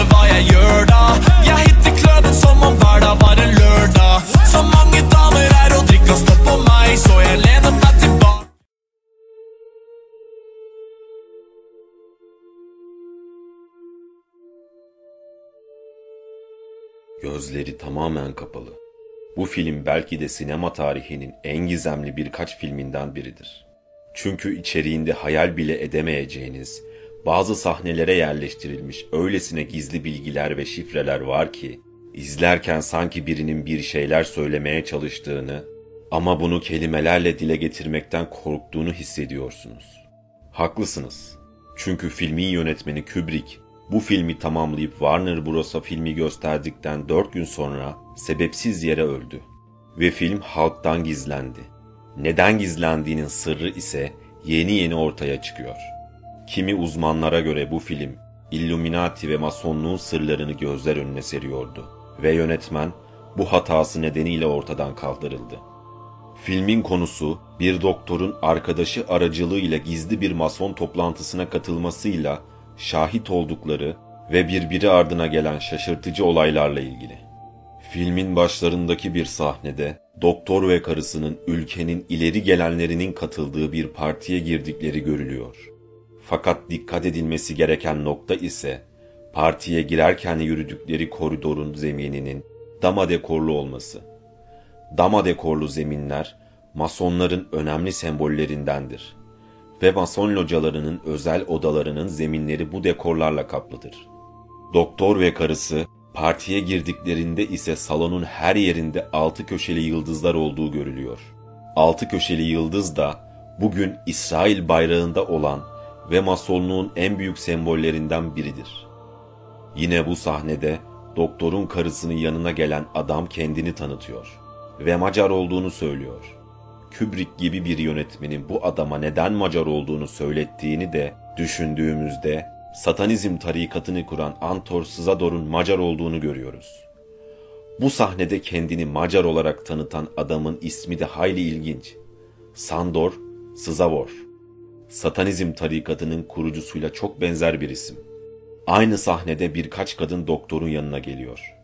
alle hva jeg gjør da. Jeg hitter som om hver dag var en lørdag. Så mange damer er og drikker og står på meg, så jeg lener meg tilbake. Gözleri tamamen kapalı. Bu film belki de sinema tarihinin en gizemli birkaç filminden biridir. Çünkü içeriğinde hayal bile edemeyeceğiniz, bazı sahnelere yerleştirilmiş öylesine gizli bilgiler ve şifreler var ki, izlerken sanki birinin bir şeyler söylemeye çalıştığını ama bunu kelimelerle dile getirmekten korktuğunu hissediyorsunuz. Haklısınız. Çünkü filmin yönetmeni Kubrick bu filmi tamamlayıp Warner Bros'a filmi gösterdikten 4 gün sonra sebepsiz yere öldü. Ve film halktan gizlendi. Neden gizlendiğinin sırrı ise yeni yeni ortaya çıkıyor. Kimi uzmanlara göre bu film Illuminati ve Masonluğun sırlarını gözler önüne seriyordu ve yönetmen bu hatası nedeniyle ortadan kaldırıldı. Filmin konusu bir doktorun arkadaşı aracılığıyla gizli bir mason toplantısına katılmasıyla şahit oldukları ve birbiri ardına gelen şaşırtıcı olaylarla ilgili. Filmin başlarındaki bir sahnede doktor ve karısının ülkenin ileri gelenlerinin katıldığı bir partiye girdikleri görülüyor. Fakat dikkat edilmesi gereken nokta ise partiye girerken yürüdükleri koridorun zemininin dama dekorlu olması. Dama dekorlu zeminler masonların önemli sembollerindendir ve mason localarının özel odalarının zeminleri bu dekorlarla kaplıdır. Doktor ve karısı partiye girdiklerinde ise salonun her yerinde altı köşeli yıldızlar olduğu görülüyor. Altı köşeli yıldız da bugün İsrail bayrağında olan ve masonluğun en büyük sembollerinden biridir. Yine bu sahnede doktorun karısının yanına gelen adam kendini tanıtıyor ve Macar olduğunu söylüyor. Kubrick gibi bir yönetmenin bu adama neden Macar olduğunu söylettiğini de düşündüğümüzde satanizm tarikatını kuran Antor Sızador'un Macar olduğunu görüyoruz. Bu sahnede kendini Macar olarak tanıtan adamın ismi de hayli ilginç. Sandor Sızavor. Satanizm tarikatının kurucusuyla çok benzer bir isim. Aynı sahnede birkaç kadın doktorun yanına geliyor.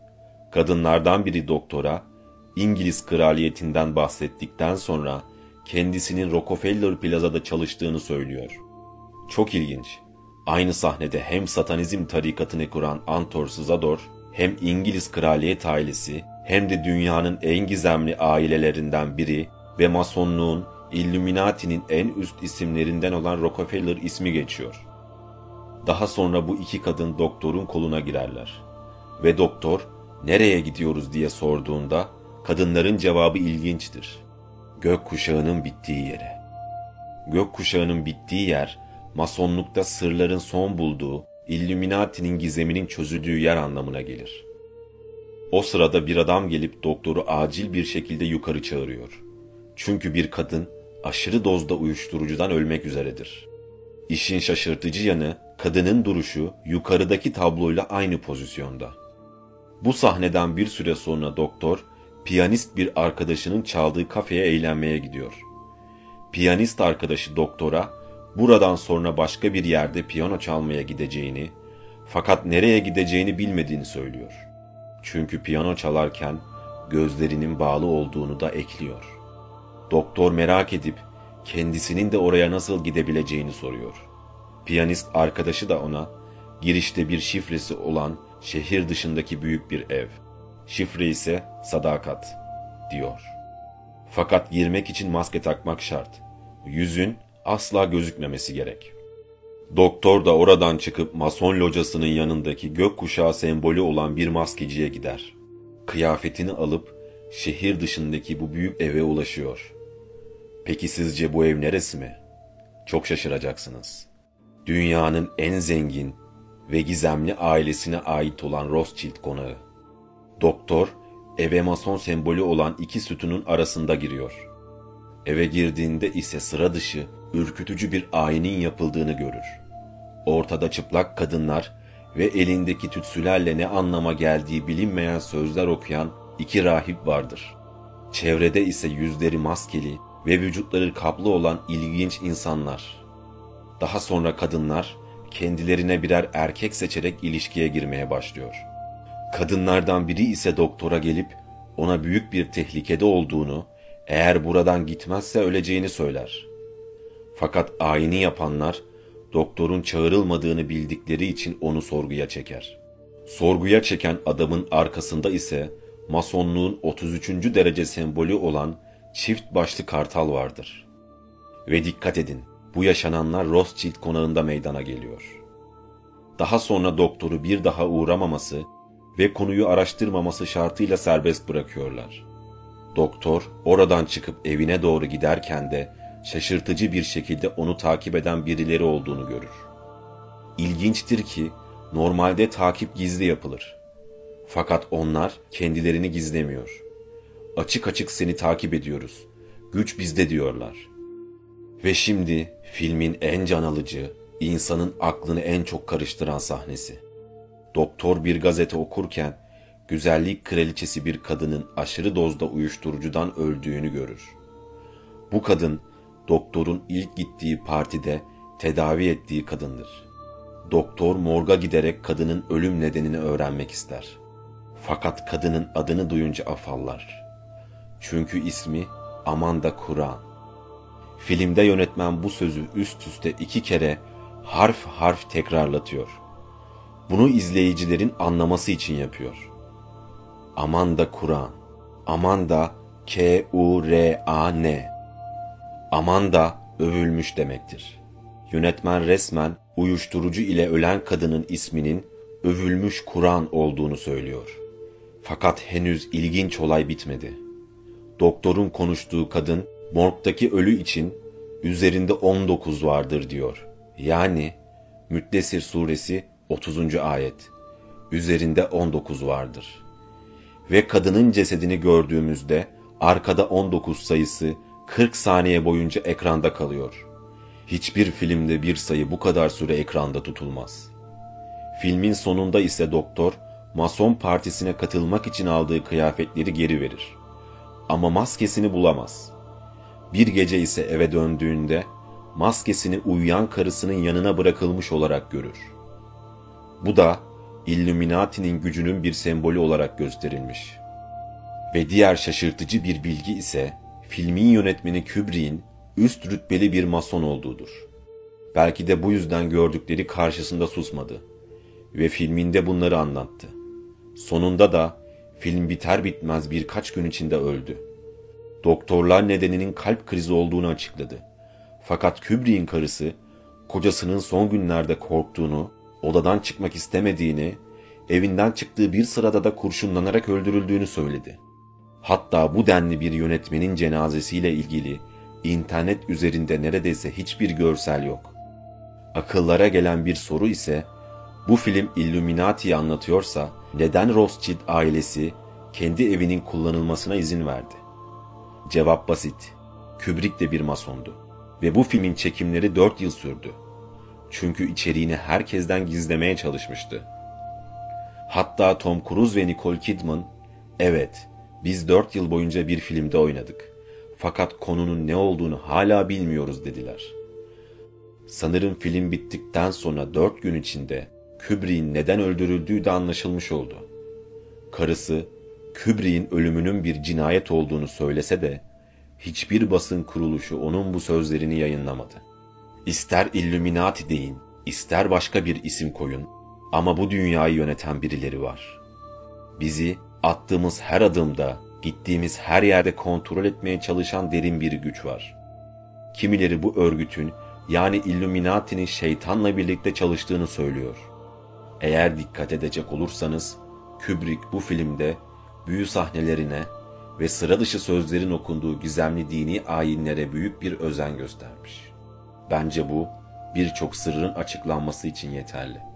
Kadınlardan biri doktora İngiliz kraliyetinden bahsettikten sonra kendisinin Rockefeller Plaza'da çalıştığını söylüyor. Çok ilginç. Aynı sahnede hem satanizm tarikatını kuran Antor Sızador, hem İngiliz kraliyet ailesi, hem de dünyanın en gizemli ailelerinden biri ve masonluğun, Illuminati'nin en üst isimlerinden olan Rockefeller ismi geçiyor. Daha sonra bu iki kadın doktorun koluna girerler. Ve doktor, nereye gidiyoruz diye sorduğunda, kadınların cevabı ilginçtir. Gökkuşağının bittiği yere. Gökkuşağının bittiği yer, masonlukta sırların son bulduğu, Illuminati'nin gizeminin çözüldüğü yer anlamına gelir. O sırada bir adam gelip doktoru acil bir şekilde yukarı çağırıyor. Çünkü bir kadın aşırı dozda uyuşturucudan ölmek üzeredir. İşin şaşırtıcı yanı kadının duruşu yukarıdaki tabloyla aynı pozisyonda. Bu sahneden bir süre sonra doktor piyanist bir arkadaşının çaldığı kafeye eğlenmeye gidiyor. Piyanist arkadaşı doktora buradan sonra başka bir yerde piyano çalmaya gideceğini fakat nereye gideceğini bilmediğini söylüyor. Çünkü piyano çalarken gözlerinin bağlı olduğunu da ekliyor. Doktor merak edip kendisinin de oraya nasıl gidebileceğini soruyor. Piyanist arkadaşı da ona girişte bir şifresi olan şehir dışındaki büyük bir ev. Şifre ise sadakat diyor. Fakat girmek için maske takmak şart. Yüzün asla gözükmemesi gerek. Doktor da oradan çıkıp mason locasının yanındaki gökkuşağı sembolü olan bir maskeciye gider. Kıyafetini alıp şehir dışındaki bu büyük eve ulaşıyor. Peki sizce bu ev neresi mi? Çok şaşıracaksınız. Dünyanın en zengin ve gizemli ailesine ait olan Rothschild konağı. Doktor, eve mason sembolü olan iki sütunun arasında giriyor. Eve girdiğinde ise sıra dışı, ürkütücü bir ayinin yapıldığını görür. Ortada çıplak kadınlar ve elindeki tütsülerle ne anlama geldiği bilinmeyen sözler okuyan iki rahip vardır. Çevrede ise yüzleri maskeli ve vücutları kaplı olan ilginç insanlar. Daha sonra kadınlar kendilerine birer erkek seçerek ilişkiye girmeye başlıyor. Kadınlardan biri ise doktora gelip ona büyük bir tehlikede olduğunu, eğer buradan gitmezse öleceğini söyler. Fakat ayini yapanlar doktorun çağırılmadığını bildikleri için onu sorguya çeker. Sorguya çeken adamın arkasında ise masonluğun 33. derece sembolü olan çift başlı kartal vardır. Ve dikkat edin, bu yaşananlar Rothschild konağında meydana geliyor. Daha sonra doktoru bir daha uğramaması ve konuyu araştırmaması şartıyla serbest bırakıyorlar. Doktor oradan çıkıp evine doğru giderken de şaşırtıcı bir şekilde onu takip eden birileri olduğunu görür. İlginçtir ki normalde takip gizli yapılır. Fakat onlar kendilerini gizlemiyor. Açık açık seni takip ediyoruz. Güç bizde diyorlar. Ve şimdi filmin en can alıcı, insanın aklını en çok karıştıran sahnesi. Doktor bir gazete okurken güzellik kraliçesi bir kadının aşırı dozda uyuşturucudan öldüğünü görür. Bu kadın doktorun ilk gittiği partide tedavi ettiği kadındır. Doktor morga giderek kadının ölüm nedenini öğrenmek ister. Fakat kadının adını duyunca afallar. Çünkü ismi Amanda Kur'an. Filmde yönetmen bu sözü üst üste iki kere harf harf tekrarlatıyor. Bunu izleyicilerin anlaması için yapıyor. Amanda Kur'an. Amanda K-U-R-A-N. Amanda övülmüş demektir. Yönetmen resmen uyuşturucu ile ölen kadının isminin övülmüş Kur'an olduğunu söylüyor. Fakat henüz ilginç olay bitmedi. Doktorun konuştuğu kadın morgdaki ölü için üzerinde 19 vardır diyor. Yani Müddessir suresi 30. ayet. Üzerinde 19 vardır. Ve kadının cesedini gördüğümüzde arkada 19 sayısı 40 saniye boyunca ekranda kalıyor. Hiçbir filmde bir sayı bu kadar süre ekranda tutulmaz. Filmin sonunda ise doktor Mason partisine katılmak için aldığı kıyafetleri geri verir. Ama maskesini bulamaz. Bir gece ise eve döndüğünde maskesini uyuyan karısının yanına bırakılmış olarak görür. Bu da Illuminati'nin gücünün bir sembolü olarak gösterilmiş. Ve diğer şaşırtıcı bir bilgi ise filmin yönetmeni Kubrick'in üst rütbeli bir mason olduğudur. Belki de bu yüzden gördükleri karşısında susmadı ve filminde bunları anlattı. Sonunda da film biter bitmez birkaç gün içinde öldü. Doktorlar nedeninin kalp krizi olduğunu açıkladı. Fakat Kubrick'in karısı kocasının son günlerde korktuğunu, odadan çıkmak istemediğini, evinden çıktığı bir sırada da kurşunlanarak öldürüldüğünü söyledi. Hatta bu denli bir yönetmenin cenazesiyle ilgili internet üzerinde neredeyse hiçbir görsel yok. Akıllara gelen bir soru ise bu film Illuminati'yi anlatıyorsa neden Rothschild ailesi kendi evinin kullanılmasına izin verdi? Cevap basit. Kubrick de bir masondu. Ve bu filmin çekimleri 4 yıl sürdü. Çünkü içeriğini herkesten gizlemeye çalışmıştı. Hatta Tom Cruise ve Nicole Kidman, evet biz 4 yıl boyunca bir filmde oynadık. Fakat konunun ne olduğunu hala bilmiyoruz dediler. Sanırım film bittikten sonra 4 gün içinde Kubrick'in neden öldürüldüğü de anlaşılmış oldu. Karısı Kubrick'in ölümünün bir cinayet olduğunu söylese de hiçbir basın kuruluşu onun bu sözlerini yayınlamadı. İster Illuminati deyin, ister başka bir isim koyun ama bu dünyayı yöneten birileri var. Bizi attığımız her adımda, gittiğimiz her yerde kontrol etmeye çalışan derin bir güç var. Kimileri bu örgütün yani Illuminati'nin şeytanla birlikte çalıştığını söylüyor. Eğer dikkat edecek olursanız Kubrick bu filmde büyü sahnelerine ve sıra dışı sözlerin okunduğu gizemli dini ayinlere büyük bir özen göstermiş. Bence bu birçok sırrın açıklanması için yeterli.